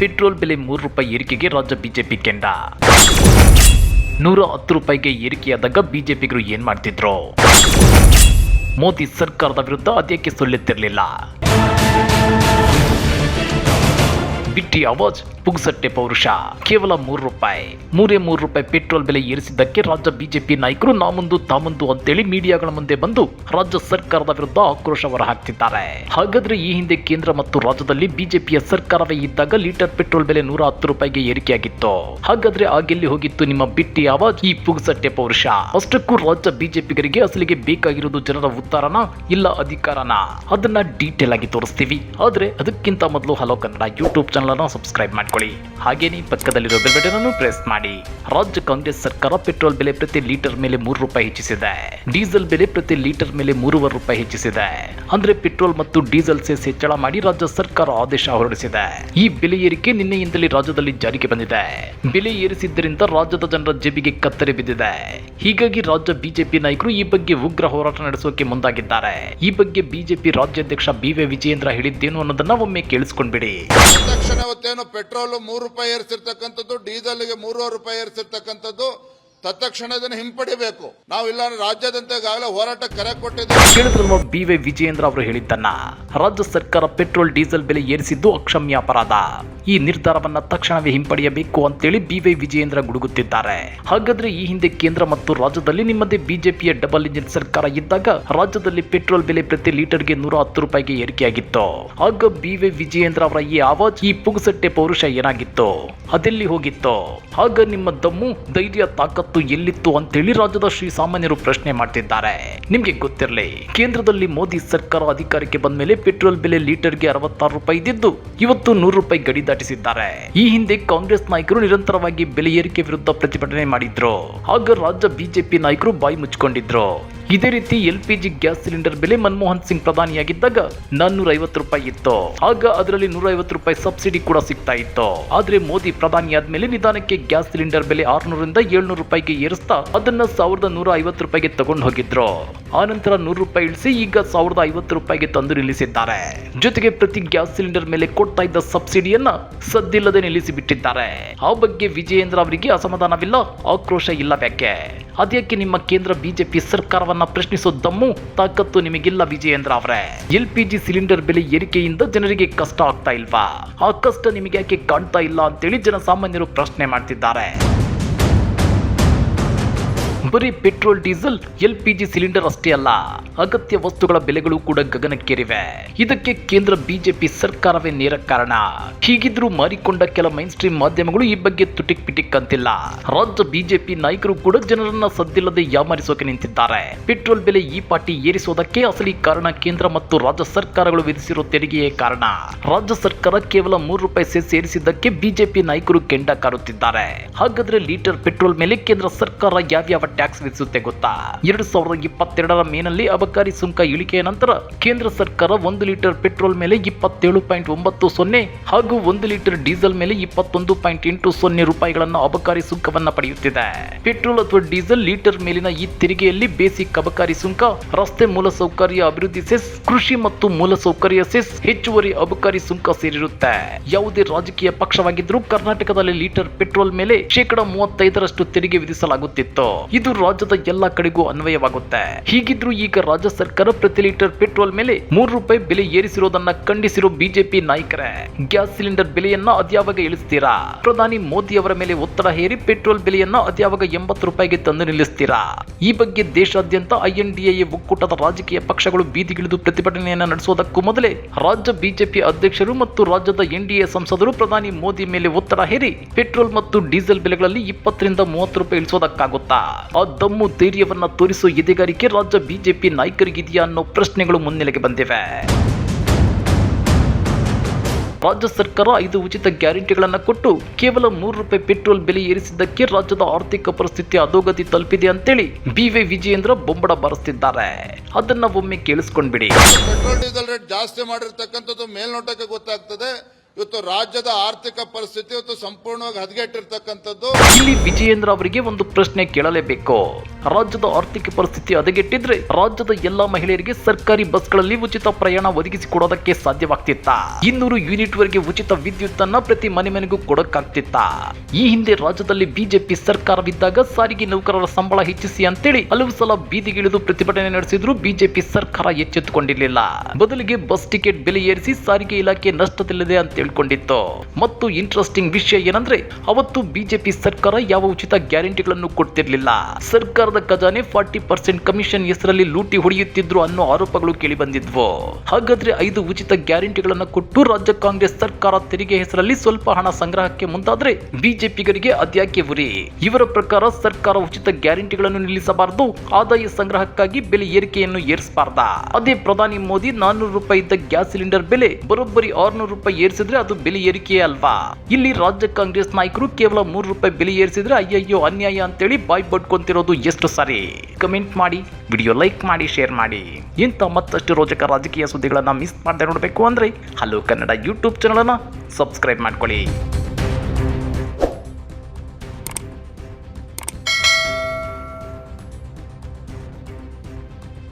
Petrol ಬೆಲೆ ಮೂರು ರೂಪಾಯಿ ಏರಿಕೆಗೆ ರಾಜ್ಯ ಬಿಜೆಪಿ ಕೆಂಡ. ನೂರ ಹತ್ತು ರೂಪಾಯಿಗೆ ಏರಿಕೆಯಾದಾಗ ಬಿಜೆಪಿಗರು ಏನ್ ಮಾಡ್ತಿದ್ರು? ಮೋದಿ ಸರ್ಕಾರದ ವಿರುದ್ಧ ಅದಕ್ಕೆ ಸುಳ್ಳೆತ್ತಿರಲಿಲ್ಲ ಬಿಟ್ಟಿ ಅವಾಜ್, ಪುಗ್ಸಟ್ಟೆ ಪೌರುಷ. ಕೇವಲ ಮೂರು ರೂಪಾಯಿ. ಮೂರೇ ಮೂರು ರೂಪಾಯಿ ಪೆಟ್ರೋಲ್ ಬೆಲೆ ಏರಿಸಿದ್ದಕ್ಕೆ ರಾಜ್ಯ ಬಿಜೆಪಿ ನಾಯಕರು ನಾ ಮುಂದು ತಾ ಮುಂದು ಅಂತೇಳಿ ಮೀಡಿಯಾಗಳ ಮುಂದೆ ಬಂದು ರಾಜ್ಯ ಸರ್ಕಾರದ ವಿರುದ್ಧ ಆಕ್ರೋಶ ಹೊರಹಾಕ್ತಿದ್ದಾರೆ. ಹಾಗಾದ್ರೆ ಈ ಹಿಂದೆ ಕೇಂದ್ರ ಮತ್ತು ರಾಜ್ಯದಲ್ಲಿ ಬಿಜೆಪಿಯ ಸರ್ಕಾರವೇ ಇದ್ದಾಗ ಲೀಟರ್ ಪೆಟ್ರೋಲ್ ಬೆಲೆ ನೂರ ಹತ್ತು ರೂಪಾಯಿಗೆ ಏರಿಕೆಯಾಗಿತ್ತು. ಹಾಗಾದ್ರೆ ಆಗೆಲ್ಲಿ ಹೋಗಿತ್ತು ನಿಮ್ಮ ಬಿಟ್ಟಿ ಆವಾಜ್ ಈ ಪುಗ್ಸಟ್ಟೆ ಪೌರುಷ? ಅಷ್ಟಕ್ಕೂ ರಾಜ್ಯ ಬಿಜೆಪಿಗರಿಗೆ ಅಸಲಿಗೆ ಬೇಕಾಗಿರುವುದು ಜನರ ಉತ್ತಾರನ, ಇಲ್ಲ ಅಧಿಕಾರನ? ಅದನ್ನ ಡೀಟೇಲ್ ಆಗಿ ತೋರಿಸ್ತೀವಿ. ಆದ್ರೆ ಅದಕ್ಕಿಂತ ಮೊದಲು ಹಲೋ ಕನ್ನಡ ಯೂಟ್ಯೂಬ್ ಚಾನಲ್ ಅನ್ನು ಸಬ್ಸ್ಕ್ರೈಬ್ ಮಾಡ್ಕೊಳ್ಳಿ. ಹಾಗೇನೇ ಪಕ್ಕದಲ್ಲಿರೋ ಬೆಲ್ ಬಟನ್ ಅನ್ನು ಪ್ರೆಸ್ ಮಾಡಿ. ರಾಜ್ಯ ಕಾಂಗ್ರೆಸ್ ಸರ್ಕಾರ ಪೆಟ್ರೋಲ್ ಬೆಲೆ ಪ್ರತಿ ಲೀಟರ್ ಮೇಲೆ ಮೂರು ರೂಪಾಯಿ ಹೆಚ್ಚಿಸಿದೆ. ಡೀಸೆಲ್ ಬೆಲೆ ಪ್ರತಿ ಲೀಟರ್ ಮೇಲೆ ಮೂರುವರೆ ರೂಪಾಯಿ ಹೆಚ್ಚಿಸಿದೆ. ಅಂದ್ರೆ ಪೆಟ್ರೋಲ್ ಮತ್ತು ಡೀಸೆಲ್ ಸೇಸ್ ಹೆಚ್ಚಳ ಮಾಡಿ ರಾಜ್ಯ ಸರ್ಕಾರ ಆದೇಶ ಹೊರಡಿಸಿದೆ. ಈ ಬೆಲೆ ಏರಿಕೆ ನಿನ್ನೆಯಿಂದಲೇ ರಾಜ್ಯದಲ್ಲಿ ಜಾರಿಗೆ ಬಂದಿದೆ. ಬೆಲೆ ಏರಿಸಿದ್ದರಿಂದ ರಾಜ್ಯದ ಜನರ ಜೇಬಿಗೆ ಕತ್ತರಿ ಬಿದ್ದಿದೆ. ಹೀಗಾಗಿ ರಾಜ್ಯ ಬಿಜೆಪಿ ನಾಯಕರು ಈ ಬಗ್ಗೆ ಉಗ್ರ ಹೋರಾಟ ನಡೆಸೋಕೆ ಮುಂದಾಗಿದ್ದಾರೆ. ಈ ಬಗ್ಗೆ ಬಿಜೆಪಿ ರಾಜ್ಯಾಧ್ಯಕ್ಷ ಬಿ ವಿಜಯೇಂದ್ರ ಹೇಳಿದ್ದೇನು ಅನ್ನೋದನ್ನ ಒಮ್ಮೆ ಕೇಳಿಸ್ಕೊಂಡ್ಬಿಡಿ. ತಕ್ಷಣ ಅವತ್ತೇನು ಪೆಟ್ರೋಲ್ ಮೂರು ರೂಪಾಯಿ ಏರಿಸಿರ್ತಕ್ಕಂಥದ್ದು ಡೀಸೆಲ್ಗೆ ಮೂರುವರೆ ರೂಪಾಯಿ ಏರಿಸಿರ್ತಕ್ಕಂಥದ್ದು ತತ್ಕ್ಷಣ ಇದನ್ನು ಹಿಂಪಡಿಬೇಕು. ನಾವು ಇಲ್ಲ ರಾಜ್ಯಾದ್ಯಂತ ಈಗಾಗಲೇ ಹೋರಾಟ ಕರೆ ಕೊಟ್ಟಿದ್ದೇವೆ ಕೇಳಿದ್ರಲ್ವ ಬಿ ವೈ ವಿಜಯೇಂದ್ರ ಅವರು ಹೇಳಿದ್ದನ್ನ? ರಾಜ್ಯ ಸರ್ಕಾರ ಪೆಟ್ರೋಲ್, ಡೀಸೆಲ್ ಬೆಲೆ ಏರಿಸಿದ್ದು ಅಕ್ಷಮ್ಯ ಅಪರಾಧ. ಈ ನಿರ್ಧಾರವನ್ನ ತಕ್ಷಣವೇ ಹಿಂಪಡೆಯಬೇಕು ಅಂತೇಳಿ ಬಿ ವೈ ವಿಜಯೇಂದ್ರ ಗುಡುಗುತ್ತಿದ್ದಾರೆ. ಹಾಗಾದ್ರೆ ಈ ಹಿಂದೆ ಕೇಂದ್ರ ಮತ್ತು ರಾಜ್ಯದಲ್ಲಿ ನಿಮ್ಮದೇ ಬಿಜೆಪಿಯ ಡಬಲ್ ಇಂಜಿನ್ ಸರ್ಕಾರ ಇದ್ದಾಗ ರಾಜ್ಯದಲ್ಲಿ ಪೆಟ್ರೋಲ್ ಬೆಲೆ ಪ್ರತಿ ಲೀಟರ್ಗೆ ನೂರ ಹತ್ತು ರೂಪಾಯಿಗೆ ಏರಿಕೆಯಾಗಿತ್ತು. ಆಗ ಬಿ ವೈ ವಿಜಯೇಂದ್ರ ಅವರ ಈ ಆವಾಜ್, ಈ ಪುಗಸಟ್ಟೆ ಪೌರುಷ ಏನಾಗಿತ್ತು? ಅದೆಲ್ಲಿ ಹೋಗಿತ್ತು? ಆಗ ನಿಮ್ಮ ದಮ್ಮು, ಧೈರ್ಯ ತಾಕತ್ತು ಎಲ್ಲಿತ್ತು ಅಂತೇಳಿ ರಾಜ್ಯದ ಶ್ರೀ ಸಾಮಾನ್ಯರು ಪ್ರಶ್ನೆ ಮಾಡ್ತಿದ್ದಾರೆ. ನಿಮ್ಗೆ ಗೊತ್ತಿರಲಿ, ಕೇಂದ್ರದಲ್ಲಿ ಮೋದಿ ಸರ್ಕಾರ ಅಧಿಕಾರಕ್ಕೆ ಬಂದ ಮೇಲೆ ಪೆಟ್ರೋಲ್ ಬೆಲೆ ಲೀಟರ್ಗೆ ಅರವತ್ತಾರು ರೂಪಾಯಿ ಇದ್ದಿದ್ದು ಇವತ್ತು ನೂರು ರೂಪಾಯಿ ಗಡಿ ದಾಟಿಸಿದ್ದಾರೆ. ಈ ಹಿಂದೆ ಕಾಂಗ್ರೆಸ್ ನಾಯಕರು ನಿರಂತರವಾಗಿ ಬೆಲೆ ಏರಿಕೆ ವಿರುದ್ಧ ಪ್ರತಿಭಟನೆ ಮಾಡಿದ್ರು. ಆಗ ರಾಜ್ಯ ಬಿಜೆಪಿ ನಾಯಕರು ಬಾಯಿ ಮುಚ್ಕೊಂಡಿದ್ರು ಇದೇ ರೀತಿ L P G gas cylinder ಬೆಲೆ ಮನಮೋಹನ್ ಸಿಂಗ್ ಪ್ರಧಾನಿಯಾಗಿದ್ದಾಗ ನಾನ್ನೂರ ಐವತ್ತು ರೂಪಾಯಿ ಇತ್ತು. ಆಗ ಅದರಲ್ಲಿ ನೂರ ರೂಪಾಯಿ ಸಬ್ಸಿಡಿ ಕೂಡ ಸಿಗ್ತಾ ಇತ್ತು. ಆದ್ರೆ ಮೋದಿ ಪ್ರಧಾನಿ ಆದ್ಮೇಲೆ ನಿಧಾನಕ್ಕೆ ಗ್ಯಾಸ್ ಸಿಲಿಂಡರ್ ಬೆಲೆ ಆರ್ನೂರಿಂದ ಏಳ್ನೂರು ರೂಪಾಯಿಗೆ ಏರಿಸ್ತಾ ಅದನ್ನ ಸಾವಿರದ ನೂರ ಐವತ್ತು ರೂಪಾಯಿಗೆ ತಗೊಂಡು ಹೋಗಿದ್ರು. ಆನಂತರ ನೂರು ರೂಪಾಯಿ ಇಳಿಸಿ ಈಗ ಸಾವಿರದ ಐವತ್ತು ರೂಪಾಯಿಗೆ ತಂದು ನಿಲ್ಲಿಸಿದ್ದಾರೆ. ಜೊತೆಗೆ ಪ್ರತಿ ಗ್ಯಾಸ್ ಸಿಲಿಂಡರ್ ಮೇಲೆ ಕೊಡ್ತಾ ಇದ್ದ ಸಬ್ಸಿಡಿಯನ್ನ ಸದ್ದಿಲ್ಲದೆ ನಿಲ್ಲಿಸಿ ಬಿಟ್ಟಿದ್ದಾರೆ ಆ ಬಗ್ಗೆ ವಿಜಯೇಂದ್ರ ಅವರಿಗೆ ಅಸಮಾಧಾನವಿಲ್ಲ, ಆಕ್ರೋಶ ಇಲ್ಲ ವ್ಯಾಕೆ ಅದಕ್ಕೆ ನಿಮ್ಮ ಕೇಂದ್ರ ಬಿಜೆಪಿ ಸರ್ಕಾರವನ್ನ ಪ್ರಶ್ನಿಸೋ ದಮ್ಮು, ತಾಕತ್ತು ನಿಮಗಿಲ್ಲ ವಿಜಯೇಂದ್ರ ಅವರೇ. ಎಲ್ ಪಿ ಜಿ ಸಿಲಿಂಡರ್ ಬೆಲೆ ಏರಿಕೆಯಿಂದ ಜನರಿಗೆ ಕಷ್ಟ ಆಗ್ತಾ ಇಲ್ವಾ? ಆ ಕಷ್ಟ ನಿಮಗೆ ಯಾಕೆ ಕಾಣ್ತಾ ಇಲ್ಲ ಅಂತೇಳಿ ಜನಸಾಮಾನ್ಯರು ಪ್ರಶ್ನೆ ಮಾಡ್ತಿದ್ದಾರೆ. ಬರೀ petrol, diesel, L P G cylinder ಅಷ್ಟೇ ಅಲ್ಲ, ಅಗತ್ಯ ವಸ್ತುಗಳ ಬೆಲೆಗಳು ಕೂಡ ಗಗನಕ್ಕೇರಿವೆ. ಇದಕ್ಕೆ ಕೇಂದ್ರ ಬಿಜೆಪಿ ಸರ್ಕಾರವೇ ನೇರ ಕಾರಣ. ಹೀಗಿದ್ರೂ ಮಾರಿಕೊಂಡ ಕೆಲ ಮೈನ್ ಸ್ಟ್ರೀಮ್ ಮಾಧ್ಯಮಗಳು ಈ ಬಗ್ಗೆ ತುಟಿಕ್ ಪಿಟಿಕ್ ಅಂತಿಲ್ಲ. ರಾಜ್ಯ ಬಿಜೆಪಿ ನಾಯಕರು ಕೂಡ ಜನರನ್ನ ಸದ್ದಿಲ್ಲದೆ ಯಾಮಾರಿಸೋಕೆ ನಿಂತಿದ್ದಾರೆ. ಪೆಟ್ರೋಲ್ ಬೆಲೆ ಈ ಪಾಟಿ ಏರಿಸೋದಕ್ಕೆ ಅಸಲಿ ಕಾರಣ ಕೇಂದ್ರ ಮತ್ತು ರಾಜ್ಯ ಸರ್ಕಾರಗಳು ವಿಧಿಸಿರೋ ತೆರಿಗೆಯೇ ಕಾರಣ. ರಾಜ್ಯ ಸರ್ಕಾರ ಕೇವಲ ಮೂರು ರೂಪಾಯಿ ಸೇರಿಸಿದ್ದಕ್ಕೆ ಬಿಜೆಪಿ ನಾಯಕರು ಕೆಂಡ ಕಾರುತ್ತಿದ್ದಾರೆ. ಹಾಗಾದ್ರೆ ಲೀಟರ್ ಪೆಟ್ರೋಲ್ ಮೇಲೆ ಕೇಂದ್ರ ಸರ್ಕಾರ ಯಾವ್ಯಾವ ಟ್ಯಾಕ್ಸ್ ವಿಧಿಸುತ್ತೆ ಗೊತ್ತಾ? ಎರಡು ಸಾವಿರದ ಇಪ್ಪತ್ತೆರಡರ ಮೇನಲ್ಲಿ ಅಬಕಾರಿ ಸುಂಕ ಇಳಿಕೆಯ ನಂತರ ಕೇಂದ್ರ ಸರ್ಕಾರ ಒಂದು ಲೀಟರ್ ಪೆಟ್ರೋಲ್ ಮೇಲೆ ಇಪ್ಪತ್ತೇಳು ಪಾಯಿಂಟ್ ಒಂಬತ್ತು ಸೊನ್ನೆ ಹಾಗೂ ಒಂದು ಲೀಟರ್ ಡೀಸೆಲ್ ಮೇಲೆ ಇಪ್ಪತ್ತೊಂದು ಪಾಯಿಂಟ್ ಎಂಟು ಸೊನ್ನೆ ರೂಪಾಯಿಗಳನ್ನು ಅಬಕಾರಿ ಸುಂಕವನ್ನ ಪಡೆಯುತ್ತಿದೆ. ಪೆಟ್ರೋಲ್ ಅಥವಾ ಡೀಸೆಲ್ ಲೀಟರ್ ಮೇಲಿನ ಈ ತೆರಿಗೆಯಲ್ಲಿ ಬೇಸಿಕ್ ಅಬಕಾರಿ ಸುಂಕ, ರಸ್ತೆ ಮೂಲಸೌಕರ್ಯ ಅಭಿವೃದ್ಧಿ ಸೆಸ್, ಕೃಷಿ ಮತ್ತು ಮೂಲಸೌಕರ್ಯ ಸೆಸ್ ಹೆಚ್ಚುವರಿ ಅಬಕಾರಿ ಸುಂಕ ಸೇರಿರುತ್ತೆ. ಯಾವುದೇ ರಾಜಕೀಯ ಪಕ್ಷವಾಗಿದ್ರೂ ಕರ್ನಾಟಕದಲ್ಲಿ ಲೀಟರ್ ಪೆಟ್ರೋಲ್ ಮೇಲೆ ಶೇಕಡಾ ಮೂವತ್ತೈದರಷ್ಟು ತೆರಿಗೆ ವಿಧಿಸಲಾಗುತ್ತಿತ್ತು. ಇದು ರಾಜ್ಯದ ಎಲ್ಲ ಕಡೆಗೂ ಅನ್ವಯವಾಗುತ್ತೆ. ಹೀಗಿದ್ರೂ ಈಗ ರಾಜ್ಯ ಸರ್ಕಾರ ಪ್ರತಿ ಲೀಟರ್ ಪೆಟ್ರೋಲ್ ಮೇಲೆ ಮೂರು ರೂಪಾಯಿ ಬೆಲೆ ಏರಿಸಿರೋದನ್ನ ಖಂಡಿಸಿರೋ ಬಿಜೆಪಿ ನಾಯಕರೇ, ಗ್ಯಾಸ್ ಸಿಲಿಂಡರ್ ಬೆಲೆಯನ್ನ ಅದ್ಯಾವಾಗ ಇಳಿಸ್ತೀರಾ? ಪ್ರಧಾನಿ ಮೋದಿ ಅವರ ಮೇಲೆ ಒತ್ತಡ ಹೇರಿ ಪೆಟ್ರೋಲ್ ಬೆಲೆಯನ್ನ ಅದ್ಯಾವಾಗ ಎಂಬತ್ತು ರೂಪಾಯಿಗೆ ತಂದು ನಿಲ್ಲಿಸ್ತೀರಾ? ಈ ಬಗ್ಗೆ ದೇಶಾದ್ಯಂತ ಐಎನ್ಡಿಎ ಒಕ್ಕೂಟದ ರಾಜಕೀಯ ಪಕ್ಷಗಳು ಬೀದಿಗಿಳಿದು ಪ್ರತಿಭಟನೆಯನ್ನ ನಡೆಸೋದಕ್ಕೂ ಮೊದಲೇ ರಾಜ್ಯ ಬಿಜೆಪಿ ಅಧ್ಯಕ್ಷರು ಮತ್ತು ರಾಜ್ಯದ ಎನ್ಡಿಎ ಸಂಸದರು ಪ್ರಧಾನಿ ಮೋದಿ ಮೇಲೆ ಒತ್ತಡ ಹೇರಿ ಪೆಟ್ರೋಲ್ ಮತ್ತು ಡೀಸೆಲ್ ಬೆಲೆಗಳಲ್ಲಿ ಇಪ್ಪತ್ತರಿಂದ ಮೂವತ್ತು ರೂಪಾಯಿ ಇಳಿಸೋದಕ್ಕಾಗುತ್ತಾ? ಆ ದಮ್ಮು ಧೈರ್ಯವನ್ನ ತೋರಿಸೋ ಎದೆಗಾರಿಕೆ ರಾಜ್ಯ ಬಿಜೆಪಿ ನಾಯಕರಿಗಿದೆಯಾ ಅನ್ನೋ ಪ್ರಶ್ನೆಗಳು ಮುನ್ನೆಲೆಗೆ ಬಂದಿವೆ. ರಾಜ್ಯ ಸರ್ಕಾರ ಐದು ಉಚಿತ ಗ್ಯಾರಂಟಿಗಳನ್ನು ಕೊಟ್ಟು ಕೇವಲ ಮೂರು ರೂಪಾಯಿ ಪೆಟ್ರೋಲ್ ಬೆಲೆ ಏರಿಸಿದ್ದಕ್ಕೆ ರಾಜ್ಯದ ಆರ್ಥಿಕ ಪರಿಸ್ಥಿತಿ ಅಧೋಗತಿ ತಲುಪಿದೆ ಅಂತೇಳಿ ಬಿ ವೈ ವಿಜಯೇಂದ್ರ ಬೊಂಬಡ ಬಾರಿಸ್ತಿದ್ದಾರೆ. ಅದನ್ನ ಒಮ್ಮೆ ಕೇಳಿಸ್ಕೊಂಡ್ಬಿಡಿ. ಪೆಟ್ರೋಲ್ ಡೀಸೆಲ್ ರೇಟ್ ಜಾಸ್ತಿ ಮಾಡಿರ್ತಕ್ಕಂಥದ್ದು ಮೇಲ್ನೋಟಕ್ಕೆ ಗೊತ್ತಾಗ್ತದೆ. ಇವತ್ತು ರಾಜ್ಯದ ಆರ್ಥಿಕ ಪರಿಸ್ಥಿತಿ ಇವತ್ತು ಸಂಪೂರ್ಣವಾಗಿ ಹದಗೆಟ್ಟಿರ್ತಕ್ಕಂಥದ್ದು. ಇಲ್ಲಿ ವಿಜಯೇಂದ್ರ ಅವರಿಗೆ ಒಂದು ಪ್ರಶ್ನೆ ಕೇಳಲೇಬೇಕು. ರಾಜ್ಯದ ಆರ್ಥಿಕ ಪರಿಸ್ಥಿತಿ ಹದಗೆಟ್ಟಿದ್ರೆ ರಾಜ್ಯದ ಎಲ್ಲಾ ಮಹಿಳೆಯರಿಗೆ ಸರ್ಕಾರಿ ಬಸ್ಗಳಲ್ಲಿ ಉಚಿತ ಪ್ರಯಾಣ ಒದಗಿಸಿಕೊಡೋದಕ್ಕೆ ಸಾಧ್ಯವಾಗ್ತಿತ್ತ. ಇನ್ನೂರು ಯೂನಿಟ್ ವರೆಗೆ ಉಚಿತ ವಿದ್ಯುತ್ ಅನ್ನ ಪ್ರತಿ ಮನೆ ಮನೆಗೂ ಕೊಡಕ್ಕಾಗ್ತಿತ್ತ. ಈ ಹಿಂದೆ ರಾಜ್ಯದಲ್ಲಿ ಬಿಜೆಪಿ ಸರ್ಕಾರವಿದ್ದಾಗ ಸಾರಿಗೆ ನೌಕರರ ಸಂಬಳ ಹೆಚ್ಚಿಸಿ ಅಂತೇಳಿ ಹಲವು ಸಲ ಬೀದಿಗಿಳಿದು ಪ್ರತಿಭಟನೆ ನಡೆಸಿದ್ರು ಬಿಜೆಪಿ ಸರ್ಕಾರ ಎಚ್ಚೆತ್ತುಕೊಂಡಿರಲಿಲ್ಲ. ಬದಲಿಗೆ ಬಸ್ ಟಿಕೆಟ್ ಬೆಲೆ ಏರಿಸಿ ಸಾರಿಗೆ ಇಲಾಖೆ ನಷ್ಟದಲ್ಲಿದೆ ಅಂತ ತಿಳ್ಕೊಂಡಿತ್ತು ಮತ್ತು ಇಂಟ್ರೆಸ್ಟಿಂಗ್ ವಿಷಯ ಏನಂದ್ರೆ, ಅವತ್ತು ಬಿಜೆಪಿ ಸರ್ಕಾರ ಯಾವ ಉಚಿತ ಗ್ಯಾರಂಟಿಗಳನ್ನು ಕೊಡ್ತಿರ್ಲಿಲ್ಲ. ಸರ್ಕಾರದ ಖಜಾನೆ ಫಾರ್ಟಿ ಪರ್ಸೆಂಟ್ ಕಮಿಷನ್ ಹೆಸರಲ್ಲಿ ಲೂಟಿ ಹೊಡೆಯುತ್ತಿದ್ರು ಅನ್ನೋ ಆರೋಪಗಳು ಕೇಳಿ ಬಂದಿದ್ವು. ಹಾಗಾದ್ರೆ ಐದು ಉಚಿತ ಗ್ಯಾರಂಟಿಗಳನ್ನು ಕೊಟ್ಟು ರಾಜ್ಯ ಕಾಂಗ್ರೆಸ್ ಸರ್ಕಾರ ತೆರಿಗೆ ಹೆಸರಲ್ಲಿ ಸ್ವಲ್ಪ ಹಣ ಸಂಗ್ರಹಕ್ಕೆ ಮುಂದಾದ್ರೆ ಬಿಜೆಪಿಗರಿಗೆ ಅದ್ಯಾಕೆ ಉರಿ? ಇವರ ಪ್ರಕಾರ ಸರ್ಕಾರ ಉಚಿತ ಗ್ಯಾರಂಟಿಗಳನ್ನು ನಿಲ್ಲಿಸಬಾರದು, ಆದಾಯ ಸಂಗ್ರಹಕ್ಕಾಗಿ ಬೆಲೆ ಏರಿಕೆಯನ್ನು ಏರಿಸಬಾರ್ದ. ಅದೇ ಪ್ರಧಾನಿ ಮೋದಿ ನಾನ್ನೂರು ರೂಪಾಯಿ ಇದ್ದ ಗ್ಯಾಸ್ ಸಿಲಿಂಡರ್ ಬೆಲೆ ಬರೋಬ್ಬರಿ ಆರ್ನೂರು ರೂಪಾಯಿ ಏರಿಸಿದ್ರೆ ಅದು ಬೆಲೆ ಏರಿಕೆ ಅಲ್ವಾ? ಇಲ್ಲಿ ರಾಜ್ಯ ಕಾಂಗ್ರೆಸ್ ನಾಯಕರು ಕೇವಲ ಮೂರು ರೂಪಾಯಿ ಬೆಲೆ ಏರಿಸಿದ್ರೆ ಅಯ್ಯಯ್ಯೋ, ಅನ್ಯಾಯ ಅಂತೇಳಿ ಬಾಯ್ ಬಡ್ಕೊಂತಿರೋದು ಎಷ್ಟು ಸರಿ? ಕಮೆಂಟ್ ಮಾಡಿ ವಿಡಿಯೋ ಲೈಕ್ ಮಾಡಿ ಶೇರ್ ಮಾಡಿ. ಇಂಥ ಮತ್ತಷ್ಟು ರೋಚಕ ರಾಜಕೀಯ ಸುದ್ದಿಗಳನ್ನ ಮಿಸ್ ಮಾಡದೆ ನೋಡಬೇಕು ಅಂದ್ರೆ ಹಲೋ ಕನ್ನಡ ಯೂಟ್ಯೂಬ್ ಚಾನಲನ್ನು ಸಬ್ಸ್ಕ್ರೈಬ್ ಮಾಡ್ಕೊಳ್ಳಿ.